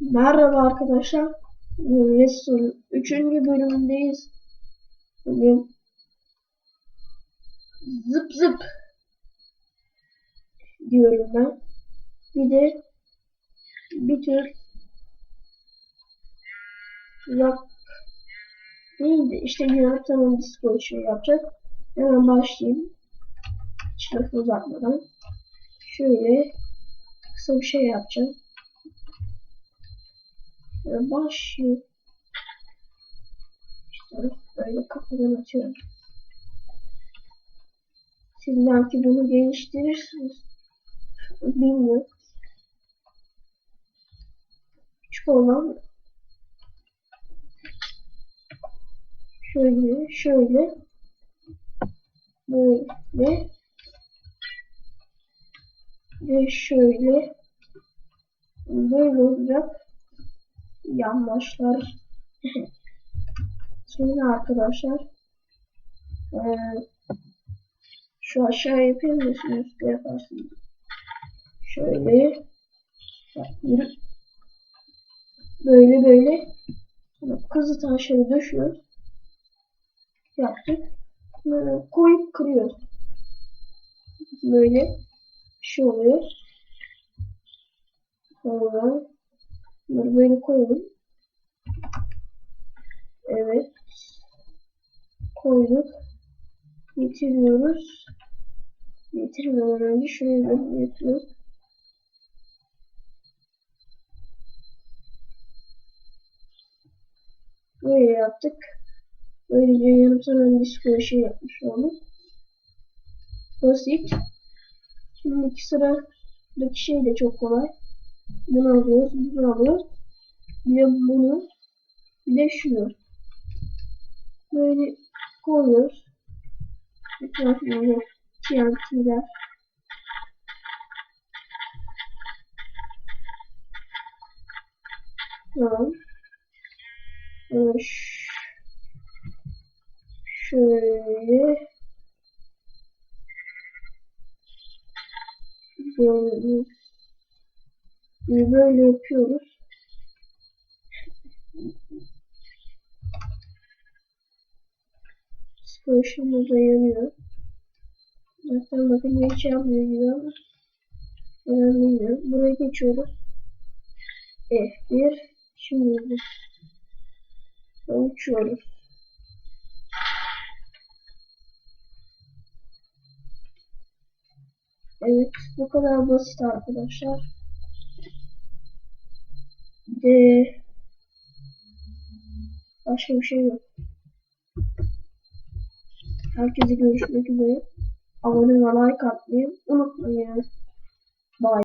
Merhaba arkadaşlar. Resul 3. bölümündeyiz. Bugün zıp zıp diyorum ben. Bir de bir tür rock neydi? İşte yönetmenin disco yapacak. Hemen başlayayım. Hiç uzatmadan. Şöyle kısa bir şey yapacağım. Böyle başlıyor. İşte böyle kafadan açıyorum. Siz belki bunu geliştirirsiniz. Bilmiyorum. Küçük olan şöyle şöyle böyle ve şöyle böyle olacak yan başlar. Sonra arkadaşlar ee, şu aşağı yapayım da şimdi üstte yaparsınız. Şöyle böyle böyle kızı taşları düşüyoruz. Yaptık. Böyle koyup kırıyoruz. Böyle bir şey oluyor. Sonra Bunları böyle koyalım. Evet. Koyduk. Getiriyoruz. Getirmeden önce şöyle bir yapıyoruz. Böyle yaptık. Böylece yarım saat disco şey yapmış olduk. Basit. Şimdi iki sıradaki şey de çok kolay. Bunu alıyoruz, bunu alıyoruz. Bir de bunu, bir de şunu. Böyle koyuyoruz. Etrafına TNT'ler. Tamam. Ee, şöyle böyle böyle yapıyoruz. Psikolojimiz dayanıyor. Zaten bakın hiç yapmıyor gibi ama önemli değil. Buraya geçiyoruz. F1 şimdi uçuyoruz. Evet bu kadar basit arkadaşlar. De başka bir şey yok. Herkese görüşmek üzere. Abone ve like atmayı unutmayın. Bye.